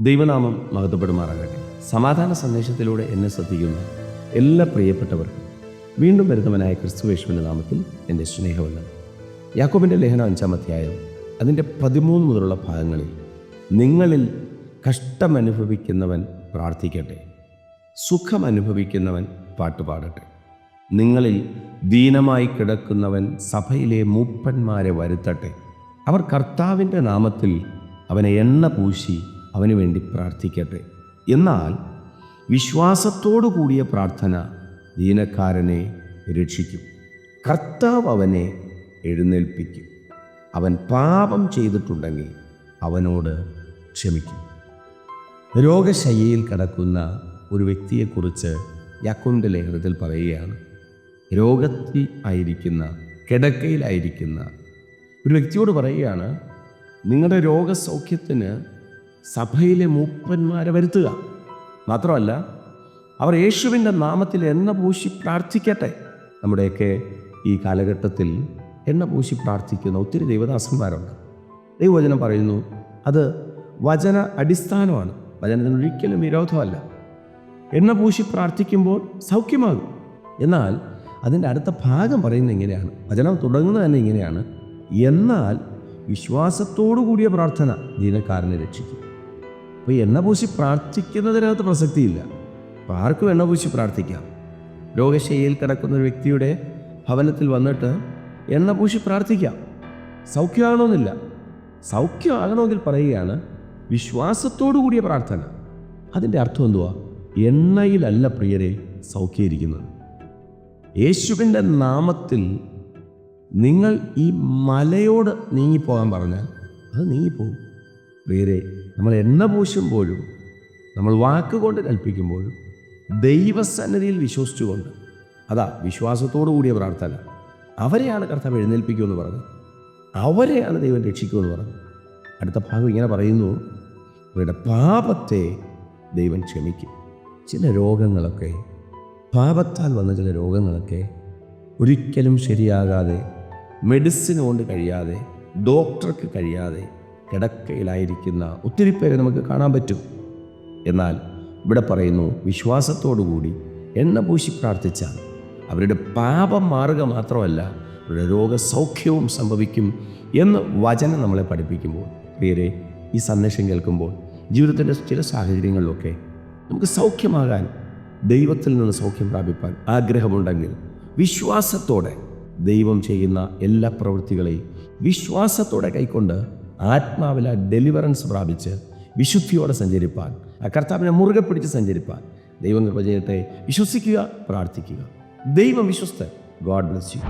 ദൈവനാമം മഹത്വപ്പെടുമാറാകട്ടെ. സമാധാന സന്ദേശത്തിലൂടെ എന്നെ ശ്രദ്ധിക്കുന്ന എല്ലാ പ്രിയപ്പെട്ടവർക്കും വീണ്ടും വരുന്നവനായ ക്രിസ്തുവേശുവിന്റെ നാമത്തിൽ എന്റെ സ്നേഹമുള്ളത് യാക്കോബിന്റെ ലേഖനം അഞ്ചാം അധ്യായം അതിന്റെ പതിമൂന്ന് മുതലുള്ള ഭാഗങ്ങളിൽ നിങ്ങളിൽ കഷ്ടമനുഭവിക്കുന്നവൻ പ്രാർത്ഥിക്കട്ടെ. സുഖമനുഭവിക്കുന്നവൻ പാട്ടുപാടട്ടെ നിങ്ങളിൽ ദീനമായി കിടക്കുന്നവൻ സഭയിലെ മൂപ്പന്മാരെ വരുത്തട്ടെ. അവർ കർത്താവിന്റെ നാമത്തിൽ അവനെ എണ്ണ പൂശി അവന് വേണ്ടി പ്രാർത്ഥിക്കട്ടെ. എന്നാൽ വിശ്വാസത്തോടു കൂടിയ പ്രാർത്ഥന ദീനക്കാരനെ രക്ഷിക്കും. കർത്താവ് അവനെ എഴുന്നേൽപ്പിക്കും. അവൻ പാപം ചെയ്തിട്ടുണ്ടെങ്കിൽ അവനോട് ക്ഷമിക്കും. രോഗശയ്യയിൽ കിടക്കുന്ന ഒരു വ്യക്തിയെക്കുറിച്ച് യാക്കോന്റെ ലേഖനത്തിൽ പറയുകയാണ്. രോഗത്തിൽ ആയിരിക്കുന്ന കിടക്കയിലായിരിക്കുന്ന ഒരു വ്യക്തിയോട് പറയുകയാണ് നിങ്ങളുടെ രോഗസൗഖ്യത്തിന് സഭയിലെ മൂപ്പന്മാരെ വരുത്തുക. മാത്രമല്ല അവർ യേശുവിന്റെ നാമത്തിൽ എണ്ണ പൂശി പ്രാർത്ഥിക്കട്ടെ. നമ്മുടെയൊക്കെ ഈ കാലഘട്ടത്തിൽ എണ്ണ പൂശി പ്രാർത്ഥിക്കുന്ന ഒത്തിരി ദൈവദാസന്മാരുണ്ട്. ദൈവവചനം പറയുന്നു അത് വചന അടിസ്ഥാനമാണ്. വചനത്തിന് ഒരിക്കലും വിരോധമല്ല. എണ്ണ പൂശി പ്രാർത്ഥിക്കുമ്പോൾ സൗഖ്യമാകും. എന്നാൽ അതിന്റെ അടുത്ത ഭാഗം പറയുന്നത് ഇങ്ങനെയാണ്. വചനം തുടങ്ങുന്നത് തന്നെ ഇങ്ങനെയാണ്. എന്നാൽ വിശ്വാസത്തോടു കൂടിയ പ്രാർത്ഥന ദീനക്കാരനെ രക്ഷിക്കും. അപ്പോൾ എണ്ണ പൂശി പ്രാർത്ഥിക്കുന്നതിനകത്ത് പ്രസക്തിയില്ല. അപ്പോൾ ആർക്കും എണ്ണ പൂശി പ്രാർത്ഥിക്കാം? രോഗശയ്യയിൽ കിടക്കുന്ന ഒരു വ്യക്തിയുടെ ഭവനത്തിൽ വന്നിട്ട് എണ്ണ പൂശി പ്രാർത്ഥിക്കാം. സൗഖ്യമാകണമെന്നില്ല. സൗഖ്യമാകണമെങ്കിൽ പറയുകയാണ് വിശ്വാസത്തോടു കൂടിയ പ്രാർത്ഥന. അതിന്റെ അർത്ഥം എന്തുവാ? എണ്ണയിലല്ല പ്രിയരെ സൗഖ്യയിരിക്കുന്നത്. യേശുവിന്റെ നാമത്തിൽ നിങ്ങൾ ഈ മലയോട് നീങ്ങിപ്പോകാൻ പറഞ്ഞാൽ അത് നീങ്ങിപ്പോകും. പ്രിയരെ നമ്മൾ എണ്ണ പൂശുമ്പോഴും നമ്മൾ വാക്കുകൊണ്ട് കൽപ്പിക്കുമ്പോഴും ദൈവസന്നിധിയിൽ വിശ്വസിച്ചുകൊണ്ട് അതാ വിശ്വാസത്തോടു കൂടിയ പ്രാർത്ഥന. അവരെയാണ് കർത്താവ് എഴുന്നേൽപ്പിക്കുമെന്ന് പറഞ്ഞു അവരെയാണ് ദൈവം രക്ഷിക്കുമെന്ന് പറഞ്ഞു അടുത്ത ഭാഗം ഇങ്ങനെ പറയുന്നു അവരുടെ പാപത്തെ ദൈവം ക്ഷമിക്കും. ചില രോഗങ്ങളൊക്കെ പാപത്താൽ വന്ന ചില രോഗങ്ങളൊക്കെ ഒരിക്കലും ശരിയാകാതെ മെഡിസിൻ കൊണ്ട് കഴിയാതെ ഡോക്ടർക്ക് കഴിയാതെ കിടക്കയിലായിരിക്കുന്ന ഒത്തിരി പേരെ നമുക്ക് കാണാൻ പറ്റും. എന്നാൽ ഇവിടെ പറയുന്നു വിശ്വാസത്തോടു കൂടി എണ്ണ പൂശി പ്രാർത്ഥിച്ചാൽ അവരുടെ പാപം മാറുക മാത്രമല്ല അവരുടെ രോഗസൗഖ്യവും സംഭവിക്കും എന്ന് വചനം നമ്മളെ പഠിപ്പിക്കുമ്പോൾ. പ്രിയരെ ഈ സന്ദേശം കേൾക്കുമ്പോൾ ജീവിതത്തിന്റെ ചില സാഹചര്യങ്ങളിലൊക്കെ നമുക്ക് സൗഖ്യമാകാൻ ദൈവത്തിൽ നിന്ന് സൗഖ്യം പ്രാപിപ്പാൻ ആഗ്രഹമുണ്ടെങ്കിൽ വിശ്വാസത്തോടെ ദൈവം ചെയ്യുന്ന എല്ലാ പ്രവൃത്തികളെയും വിശ്വാസത്തോടെ കൈക്കൊണ്ട് ആത്മാവിൽ ആ ഡെലിവറൻസ് പ്രാപിച്ച് വിശുദ്ധിയോടെ സഞ്ചരിപ്പാൻ ആ കർത്താവിനെ മുറുകെ പിടിച്ച് സഞ്ചരിപ്പാൻ ദൈവം കൃപ ചെയ്യട്ടെ വിശ്വസിക്കുക പ്രാർത്ഥിക്കുക. ദൈവം വിശ്വസ്തൻ. God bless you